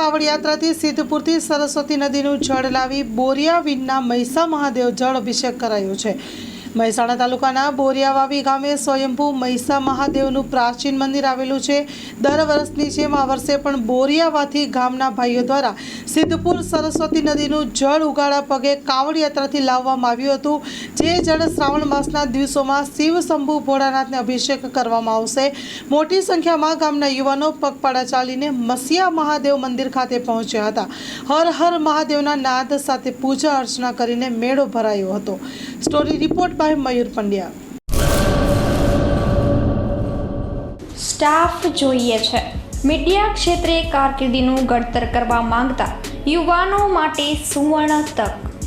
કાવડ યાત્રાથી સિદ્ધપુરથી સરસ્વતી નદીનું જળ લાવી બોરિયા વિનના મહીસા મહાદેવ જળ અભિષેક કરાયો છે. મહેસાણા તાલુકાના બોરિયાવાવી ગામે સ્વયંભૂ મહીસા મહાદેવનું પ્રાચીન મંદિર આવેલું છે. દર વર્ષની જેમ આ વર્ષે પણ બોરિયાવાથી ગામના ભાઈઓ દ્વારા સિદ્ધપુર સરસ્વતી નદીનું જળ ઉગાડા પગે કાવડ યાત્રાથી લાવવામાં આવ્યું હતું. જે જળ શ્રાવણ માસના દિવસોમાં શિવ શંભુ ભોળાનાથને અભિષેક કરવામાં આવશે. મોટી સંખ્યામાં ગામના યુવાનો પગપાળા ચાલીને મસિયા મહાદેવ મંદિર ખાતે પહોંચ્યા હતા. હર હર મહાદેવના નાદ સાથે પૂજા અર્ચના કરીને મેળો ભરાયો હતો. Story report by Mayur Pandya. Staff જોઈએ છે. મીડિયા ક્ષેત્રે કારકિર્દીનું ઘડતર કરવા માંગતા યુવાનો માટે સુવર્ણ તક.